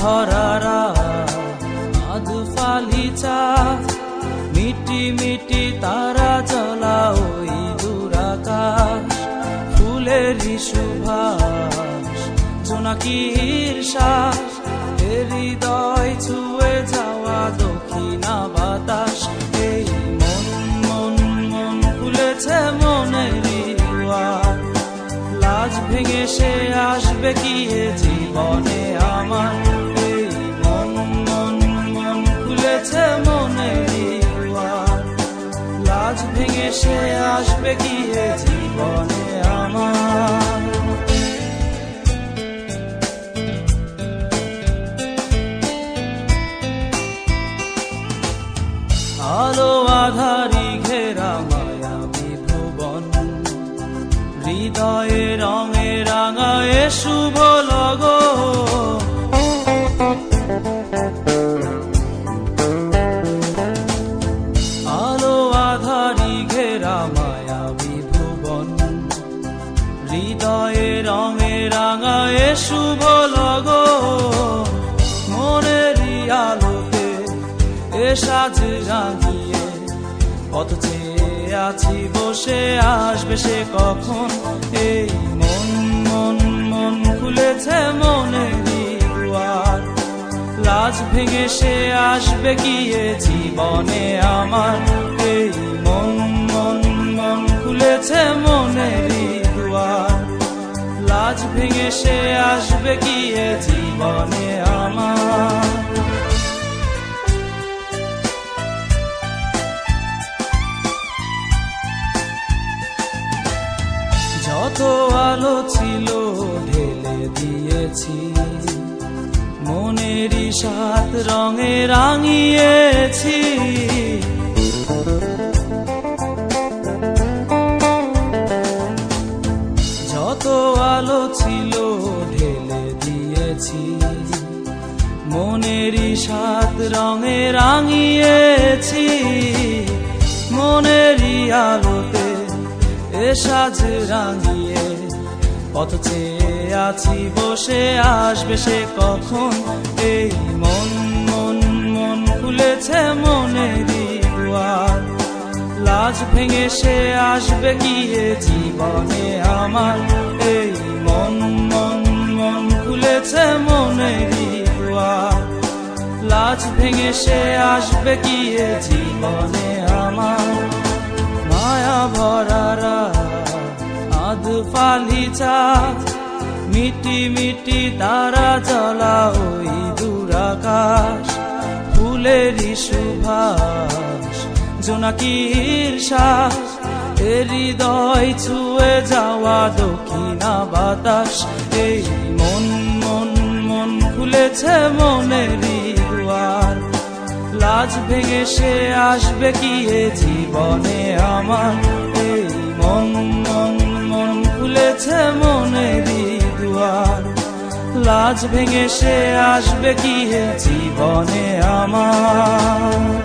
ভরারা আধ ফালি চা মিটি মিটি তারা চলা ওই দুরাকাশ ফুলেরই সুভাষ, জোনাকির শ্বাস হৃদয় ছুঁয়ে যাওয়া দক্ষিণা বাতাস, এই মন মন মন খুলেছে দুয়ার লাজ ভেঙে সে আসবে কি জীবনে? আসবে কি জীবনে আমার? আলো আধারি ঘেরা মায়াবী ভুবন হৃদয়ে রঙে রাঙায়ে শুভ হৃদয়ে রঙে রাঙায়ে শুভ লগ। মনেরই আলোতে এ সাজ রাঙিয়ে কত চেয়ে আছি, বসে আসবে সে কখন? এই মন মন মন খুলেছে মনেরই দুয়ার। লাজ ভেঙে সে আসবে গিয়ে জীবনে আমার? এই মন মন মন খুলেছে দুয়ার লাজ ভেঙে সে আসবে গিয়ে জীবনে আমার? যত আলো ছিল, ঢেলে দিয়েছি। মনেরই সাত রঙে রাঙিয়েছি। দিয়েছি মনেরই সাত রঙে রাঙিয়েছি। মনেরই আলোতে এ সাজ রাঙিয়ে কত চেয়ে আছি, বসে আসবে সে কখন? এই মন মন মন খুলেছে মনেরই দুয়ার। লাজ ভেঙে সে আসবে গিয়ে জীবনে আমার? এই মন খুলেছে মনেরই লাজ ভেঙে সে আসবে গিয়ে জীবনে আমার? মায়া ভরারা আধ ফালি চাঁদ। মিটি মিটি তারা জ্বলা ওই দুরাকাশ। ফুলেরই সুভাষ, জোনাকির শ্বাস। হৃদয় ছুঁয়ে যাওয়া দক্ষিণা বাতাস। খুলেছে মনেরই দুয়ার। লাজ ভেঙে সে আসবে কি এ জীবনে আমার? এই মন মন মন খুলেছে মনেরই দুয়ার। লাজ ভেঙে সে আসবে কি হে জীবনে আমার?